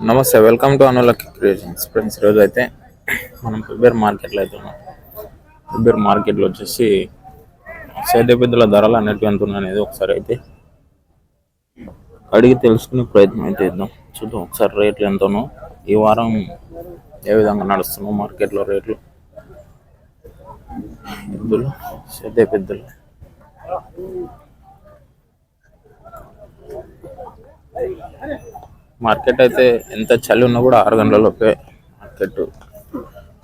నమస్తే welcome to Anulak creations friends ఈరోజు అయితే మనం పిబ్బేర్ మార్కెట్లో అయితే ఉన్నాం పిబ్బేర్ మార్కెట్లో వచ్చేసి సేద్య పెద్దల ధరలు అనేటివి ఎంత ఉన్నాయి అనేది ఒకసారి అయితే అడిగి తెలుసుకునే ప్రయత్నం అయితే ఇద్దాం చూద్దాం ఒకసారి రేట్లు ఎంతనో ఈ వారం ఏ విధంగా నడుస్తున్నాం మార్కెట్లో రేట్లు. ఎద్దులు సేద్య పెద్దలు. మార్కెట్ అయితే ఎంత చలి ఉన్నా కూడా ఆరు గంటలలోపే మార్కెట్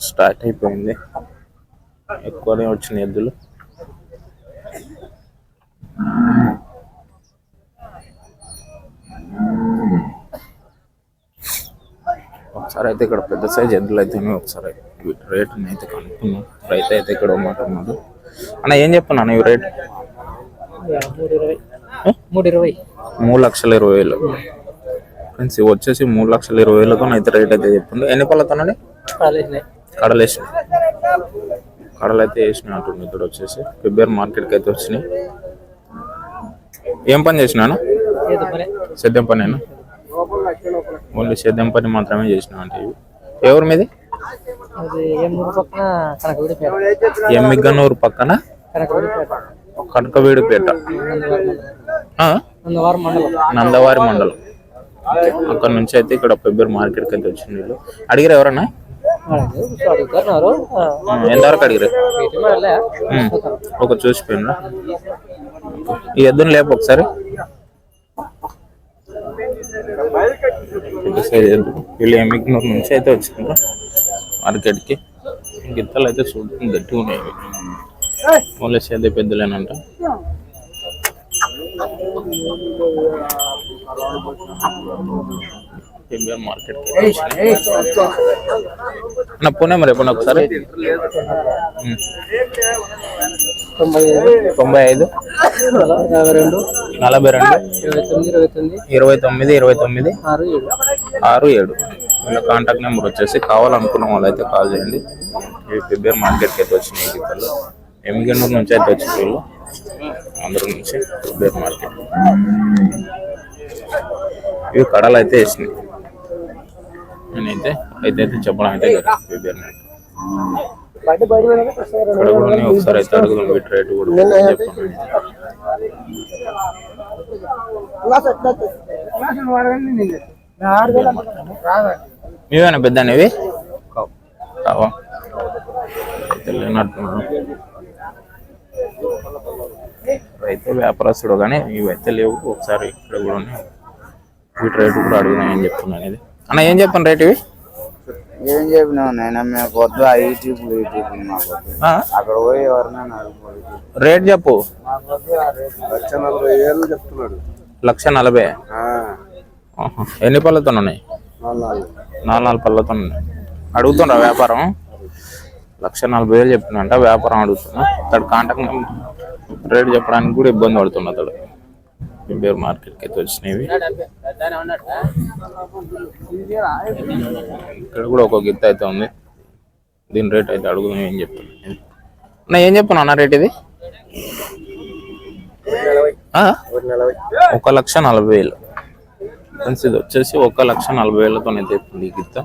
స్టార్ట్ అయిపోయింది. ఎక్కువనే వచ్చిన ఎద్దులు. ఒకసారి అయితే ఇక్కడ పెద్ద సైజ్ ఎద్దులు అయితే. ఒకసారి రేట్ అయితే కనుక్కున్నాం. రైతు అయితే ఇక్కడ మాట ఉన్నాడు అన్న ఏం చెప్పను అన్న ఈ రేట్ మూడు లక్షల ఇరవై వేలు. ఫ్రెండ్స్ ఇవి వచ్చేసి మూడు లక్షల ఇరవై వేలతో అయితే రేట్ అయితే చెప్పిండు. ఎన్ని పళ్ళతోనండి కాలేజీ కడలు వేసిన కడలు అయితే వేసిన అంటుంది ఇక్కడ వచ్చేసి. ఫిబ్రవరి మార్కెట్కి అయితే వచ్చినాయి. ఏం పని చేసినాను? ఏదో పని. సేద్యం పనేనా? ఓన్లీ సేద్యం పని మాత్రమే చేసిన అంటే ఇవి. ఎవరి మీది? ఎనిమిది పక్కన కనకవిడిపేట నందవారి మండలం. అక్కడ నుంచి అయితే ఇక్కడ ఫిబ్రవరి మార్కెట్కి అయితే వచ్చింది వీళ్ళు. అడిగారు ఎవరన్నా? ఎంతవరకు అడిగారు? ఒక చూసిపోయినా ఈ ఎద్దును లేపు ఒకసారి. వీళ్ళు ఎమ్మిగ్నూరు నుంచి అయితే వచ్చిండ్రు మార్కెట్కి. గిత్తలు అయితే చూడటం గట్టిగా ఉన్నాయి. పోలీస్ అయితే పెద్దలేనంట. ఫిబ్రవరి మార్కెట్ నా పోనే మరి ఎప్పుడు ఒకసారి. తొంభై ఐదు రెండు నలభై రెండు ఇరవై తొమ్మిది ఇరవై తొమ్మిది ఆరు ఏడు. ఆరు వీళ్ళ కాంటాక్ట్ నెంబర్ వచ్చేసి కావాలనుకున్న వాళ్ళు అయితే కాల్ చేయండి ఇవి ఫిబ్రవరి మార్కెట్కి అయితే వచ్చినాయి గీతలు. ఎమ్మిగన్నూరు నుంచి అయితే వచ్చిన వీళ్ళు. ఆంధ్ర నుంచి ఫిబ్రవరి మార్కెట్ ఇవి కడలు అయితే వేసినాయి. నేనైతే అయితే అయితే చెప్పడం అయితే ఇక్కడ కూడా. ఒకసారి అయితే అడుగుదాం వీటి రేటు కూడా చెప్పండి. మీవేనా పెద్ద ఇవి కావా? రైతు వ్యాపారస్తుడు కానీ ఇవైతే లేవు ఒకసారి ఇక్కడ కూడా ఉన్నాయి. వీటి రేటు కూడా అడుగుదాం ఏం చెప్తున్నాను ఇది అన్న ఏం చెప్పాను రేట్ ఇవి? ఏం చెప్పినావు నేను మేము పొద్దు మాకు? అక్కడ పోయి ఎవరినైనా. రేట్ చెప్పు. లక్ష నలభై ఏళ్ళు చెప్తున్నాడు. లక్ష నలభై. ఎన్ని పళ్ళతో ఉన్నాయి? నాలుగు నాలుగు. పళ్ళతో ఉన్నాయి. అడుగుతున్నా వ్యాపారం? లక్ష నలభై వేలు చెప్తున్నా వ్యాపారం అడుగుతున్నా. అతడు కాంటాక్ట్ రేట్ చెప్పడానికి కూడా ఇబ్బంది పడుతున్నా అతడు పేరు మార్కెట్కి అయితే వచ్చినవి. ఇక్కడ కూడా ఒక గిత్త అయితే ఉంది. దీని రేట్ అయితే అడుగుదాం ఏం చెప్తాను అన్న ఏం చెప్పాను అన్న రేట్ ఇది? ఒక లక్ష నలభై వేలు. ఫ్రెండ్స్ ఇది వచ్చేసి ఒక లక్ష నలభై వేలతో అయితే ఈ గిత్త.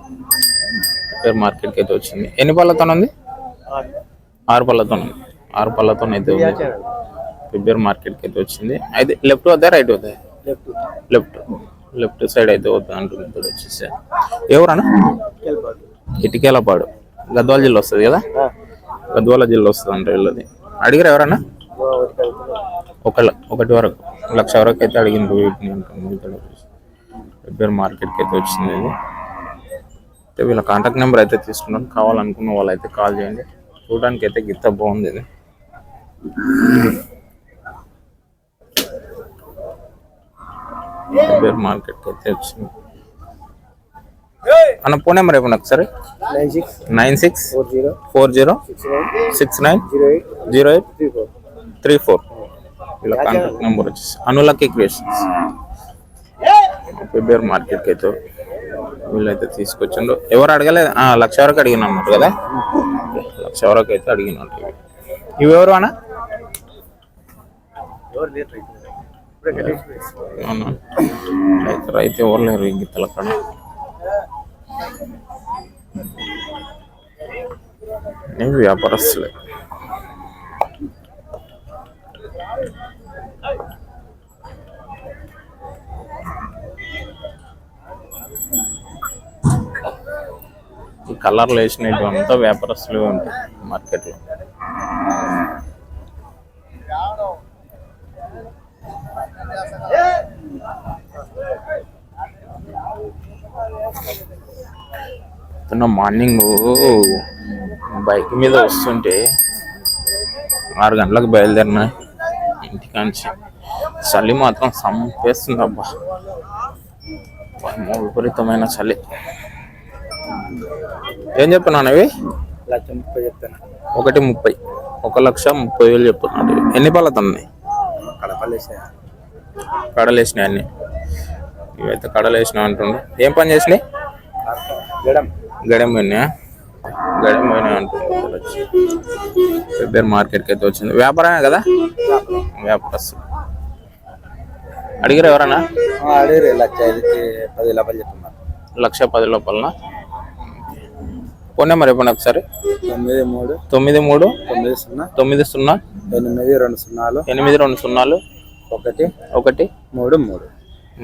పేరు మార్కెట్కి అయితే వచ్చింది. ఎన్ని పళ్ళతో ఉంది? ఆరు పళ్ళతో ఉంది. ఆరు పళ్ళతో అయితే ఉంది. ఫిబ్రవరి మార్కెట్కి అయితే వచ్చింది. అయితే లెఫ్ట్ వద్దా రైట్ వద్దా? లెఫ్ట్ లెఫ్ట్ సైడ్ అయితే వద్దా అంటుంది వచ్చేసి. ఎవరన్నా? ఇటుకేలపాడు గద్వాల జిల్లా వస్తుంది కదా? గద్వాల జిల్లా వస్తుంది అంటే వీళ్ళది. అడిగారు ఎవరన్నా? ఒక ల- ఒకటి వరకు. లక్ష వరకు అయితే అడిగింది వీటిని అంటుంది ఇక్కడ. ఫిబ్రవరి మార్కెట్కి అయితే వచ్చింది ఇది. అయితే వీళ్ళ కాంటాక్ట్ నెంబర్ అయితే తీసుకున్నాను. కావాలనుకున్న వాళ్ళు అయితే కాల్ చేయండి. చూడడానికి అయితే గిత్త బాగుంది ఇది. ఫిబ్రవరి మార్కెట్కి అయితే వచ్చింది. అన్న ఫోన్ నెంబర్ ఇవ్వండి ఒకసారి? Nine six nine six four zero four zero six nine zero eight zero eight three four. వీళ్ళ కాంటాక్ట్ నెంబర్ వచ్చేసి అనులకి క్రియేషన్స్. ఫిబ్రవరి మార్కెట్కి అయితే వీళ్ళైతే తీసుకొచ్చిండ్రు. ఎవరు అడగలేదు ఆ, లక్ష వరకు అడిగిన అన్నారు కదా? లక్ష వరకు అయితే అడిగినట్టు ఇవి. ఇవి ఎవరు అన్న? అవునా? రైతు రైతు ఎవరు లేరు ఈ గిత్తల కాడ? వ్యాపారస్తులే? ఈ కలర్లు వేసినవి అంతా వ్యాపారస్తులు ఉంటాయి మార్కెట్లో. పొద్దున్న మార్నింగ్ బైక్ మీద వస్తుంటే ఆరు గంటలకు బయలుదేరిన ఇంటికాంచి. చలి మాత్రం సంపేస్తుంది అబ్బా విపరీతమైన చలి. ఏం చెప్తున్నాను అవి లక్ష ముప్పై చెప్తాను ఒకటి ముప్పై. ఒక లక్ష ముప్పై వేలు చెప్తున్నాడు. ఎన్ని పళ్ళతో ఉన్నాయి కడపల్లి కడలేసినాయి అన్ని. ఇవైతే కడలేసినాయి అంటుండు. ఏం పని చేసినాయి? గడం గడెం పోయినాయా గడెం పోయినాయి అంటుండు ఇక్కడ వచ్చి ఫిబ్రవరి మార్కెట్కి అయితే వచ్చింది. వ్యాపారమే కదా? వ్యాపారస్తు అడిగారు ఎవరన్నా? అడిగారు లక్ష పది లభలు చెప్తున్నారు లక్ష పది లోపలన? ఫోన్ నెంబర్ ఇవ్వండి ఒకసారి. తొమ్మిది మూడు తొమ్మిది మూడు తొమ్మిది సున్నా తొమ్మిది సున్నా ఎనిమిది రెండు సున్నాలు ఎనిమిది రెండు సున్నాలు ఒకటి ఒకటి మూడు మూడు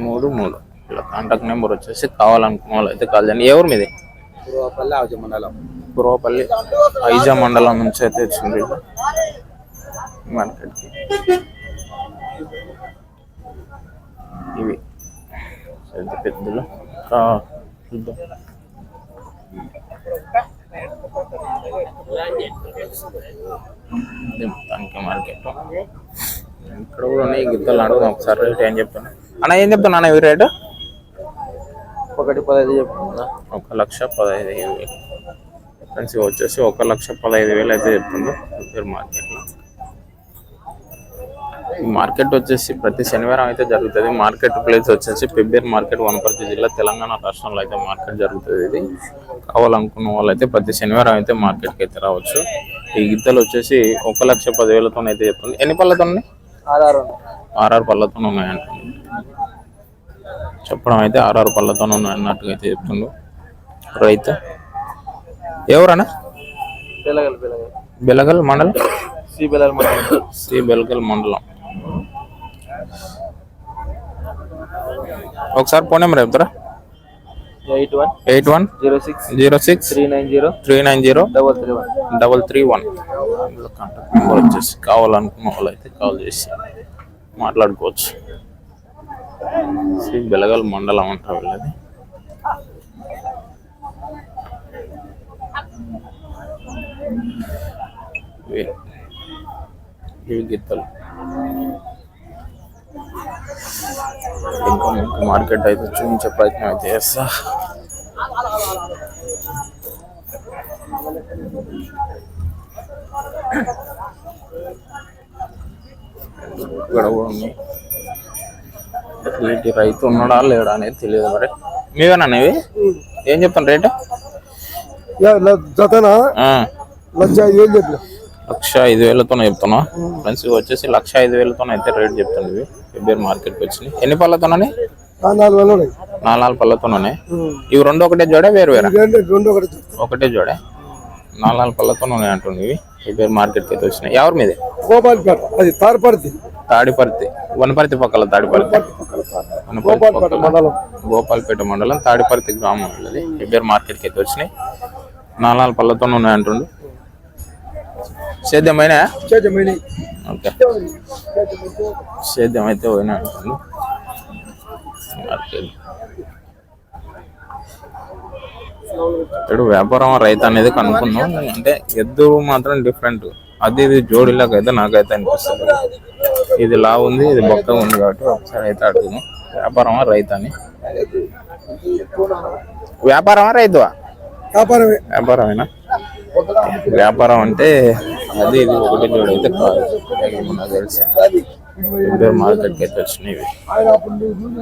మూడు మూడు. ఇలా కాంటాక్ట్ నెంబర్ వచ్చేసి కావాలనుకున్న వాళ్ళు అయితే కాల్ చేయండి. ఎవరు మీది? పూర్వపల్లి ఆవుజ మండలం. పూర్వపల్లి ఐజా మండలం నుంచి అయితే వచ్చింది. మార్కెట్కి. ఇవి. పెద్ద పెద్దలు చూద్దాం. మొత్తానికి మార్కెట్? ఇక్కడ కూడా ఉన్నాయి. గిద్దలు అడుగుదాం ఒకసారి రేట్ ఏం చెప్తున్నా? అన్న ఏం చెప్తున్నా అన్న ఇవి రేటు? ఒకటి పదహైదు చెప్తున్నా ఒక లక్ష పదహైదు వేలు ఫ్రెండ్స్ వచ్చేసి ఒక లక్ష పదహైదు వేలు అయితే చెప్తుండ్రు రిపేర్ మార్కెట్లో. ఈ మార్కెట్ వచ్చేసి ప్రతి శనివారం అయితే జరుగుతుంది. మార్కెట్ ప్లేస్ వచ్చేసి పెబ్బేర్ మార్కెట్ వనపర్తి జిల్లా తెలంగాణ రాష్ట్రంలో అయితే మార్కెట్ జరుగుతుంది ఇది. కావాలనుకున్న వాళ్ళు అయితే ప్రతి శనివారం అయితే మార్కెట్కి అయితే రావచ్చు. ఈ గిద్దలు వచ్చేసి ఒక లక్ష పదివేలతో అయితే చెప్తుంది ఎన్ని పళ్ళతో ఉన్నాయి. ఆర్ఆర్ పళ్ళతో ఉన్నాయంటుంది చెప్పడం అయితే ఆర్ఆర్ పళ్ళతో అన్నట్టుగా అయితే చెప్తుండు రైతు. ఎవరన్నా? బెలగల్ మండలం? సి పిల్లలు మండలం. సి బెలగల్ మండలం. ఒకసారి ఫోన్ నెంబర్ చెప్తారా? Eight one eight one zero six zero six three nine zero three nine zero double three one. Double three one. Contact number వచ్చేసి కావాలనుకున్న వాళ్ళు అయితే కాల్ చేసి మాట్లాడుకోవచ్చు. శ్రీ బెలగల్ మండలం అంటారు వీళ్ళది. ఇవి- గిత్తలు. ఇంకా మీకు మార్కెట్ అయితే చూపించే ప్రయత్నం అయితే చేస్తా. ఇక్కడ కూడా ఉన్నాయి వీటి రైతు ఉన్నాడా లేడా అనేది తెలియదు మరి. మీవేనా ఇవి ఏం చెప్తాను రేటు? జతనా? లక్ష ఐదు వేలు చెప్పిన. లక్ష ఐదు వేలతోనే చెప్తున్నా ఫ్రెండ్స్ ఇవి వచ్చేసి లక్ష ఐదు వేలతో అయితే రేట్ చెప్తాను ఇవి. ఫిబ్రవరి మార్కెట్కి వచ్చినాయి. ఎన్ని పళ్ళతోనే నాలుగు నాలుగు పళ్ళతోనే ఇవి రెండు ఒకటే జోడే వేరు వేరే? రెండు ఒకటి ఒకటే జోడే. నాలుగు నాలుగు పళ్ళతో ఉన్నాయి అంటుంది ఇవి. ఫిబ్రవరి మార్కెట్కి అయితే వచ్చినాయి. ఎవరి మీదే? గోపాల్పేట అది తారపర్తి. తాడిపర్తి వనపర్తి పక్కల తాడిపర్తి. వనపర్తి పక్కల మండలం. గోపాల్పేట మండలం తాడిపర్తి గ్రామం వెళ్ళది ఫిబ్రవరి మార్కెట్కి అయితే వచ్చినాయి. నాలుగు పళ్ళతో ఉన్నాయి అంటుండు సేద్యమైన ఓకే. సేద్యం అయితే పోయినా అంటుండు మార్కెట్. ఇప్పుడు వ్యాపారం రైతు అనేది కనుక్కున్నాం. అంటే ఎద్దు మాత్రం డిఫరెంట్ అది ఇది జోడీలాగా అయితే నాకైతే అనిపిస్తుంది. ఇది లా ఉంది ఇది బొక్క ఉంది కాబట్టి ఒకసారి అయితే అడుగుదాం. వ్యాపారమా రైతు అని వ్యాపారమా రైతువా? వ్యాపారమే. వ్యాపారమేనా? వ్యాపారం అంటే అది ఇది ఒకటి జోడి అయితే కాదు. నాకు తెలిసి ఇద్దరు మార్కెట్కి అయితే వచ్చినాయి.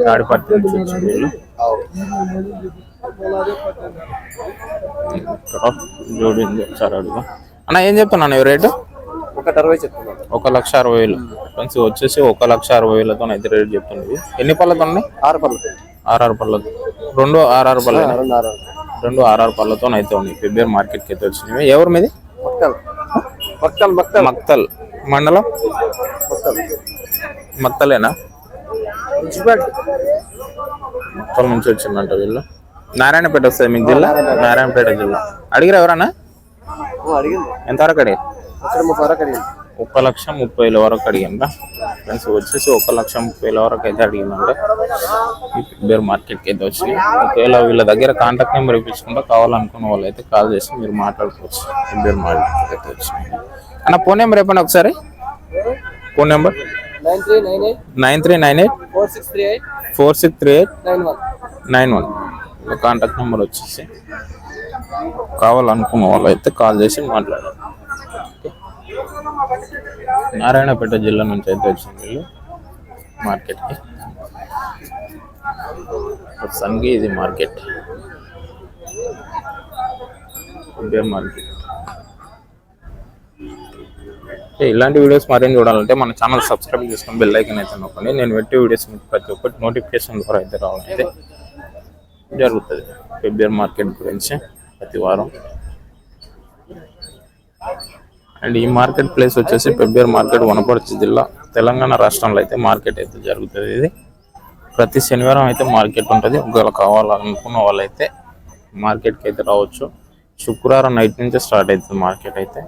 తాడిపత్రి నుంచి వచ్చినాయి వీళ్ళు. ఇక్కడ జోడి ఉంది ఒకసారి అడుగు అన్న ఏం చెప్తున్నాను రేటు? ఒకటి అరవై చెప్తున్నాను. ఒక లక్ష అరవై వేలు. ఫ్రెండ్స్ వచ్చేసి ఒక లక్ష అరవై వేలతో అయితే రేట్ చెప్తున్నది. ఎన్ని పళ్ళతో ఉన్నాయి ఆరు పళ్ళు. ఆర్ఆర్ పళ్ళ. రెండు ఆర్ఆర్ పళ్ళ. రెండు ఆరు రెండు ఆర్ఆర్ పళ్ళతో అయితే ఉన్నాయి. ఫిబ్రవరి మార్కెట్కి అయితే వచ్చినాయి ఎవరు మీది? మక్తల్. మండలం? మక్తలేనా? మక్తల్ నుంచి వచ్చిందంట వీళ్ళు. నారాయణపేట వస్తుంది మీకు జిల్లా? నారాయణపేట. జిల్లా. అడిగిరా ఎవరన్నా? ఎంతవరకు అడిగి అక్కడ ముప్పై వరకు అడిగింది. ఒక లక్ష ముప్పై వేల వరకు అడిగిందా? ఫ్రెండ్స్ వచ్చేసి ఒక లక్ష ముప్పై వేల వరకు అయితే అడిగిందంటే బేర్ మార్కెట్కి అయితే వచ్చినాయి. ఒకవేళ వీళ్ళ దగ్గర కాంటాక్ట్ నెంబర్ ఇప్పించుకుంటే కావాలనుకున్న వాళ్ళు అయితే కాల్ చేసి మీరు మాట్లాడుకోవచ్చు. బేర్ మార్కెట్కి అయితే వచ్చినాయి. అన్న ఫోన్ నెంబర్ చెప్పండి ఒకసారి. Phone number nine three nine eight. Four six three eight. Four six three eight nine one. Nine one contact number వచ్చేసి కావాలనుకున్న వాళ్ళు అయితే కాల్ చేసి మాట్లాడాలి. నారాయణపేట జిల్లా నుంచి అయితే వచ్చింది వీళ్ళు. మార్కెట్కి ప్రస్తుతానికి ఇది మార్కెట్ బేర్ మార్కెట్ ఇలాంటి వీడియోస్ మరిన్ని చూడాలంటే మన ఛానల్ సబ్స్క్రైబ్ చేసుకొని బెల్ ఐకన్ అయితే నొక్కండి. నేను పెట్టే వీడియోస్ మీకు ప్రతి ఒక్కటి నోటిఫికేషన్ ద్వారా అయితే రావాలంటే జరుగుతుంది. ఫిబ్రవరి మార్కెట్ గురించి ప్రతి వారం. అండ్ ఈ మార్కెట్ ప్లేస్ వచ్చేసి పెబ్బేరు మార్కెట్ వనపర్తి జిల్లా తెలంగాణ రాష్ట్రంలో అయితే మార్కెట్ అయితే జరుగుతుంది. ఇది ప్రతి శనివారం అయితే మార్కెట్ ఉంటుంది. ఒకవేళ కావాలనుకున్న వాళ్ళైతే మార్కెట్కి అయితే రావచ్చు. శుక్రవారం నైట్ నుంచే స్టార్ట్ అవుతుంది మార్కెట్ అయితే.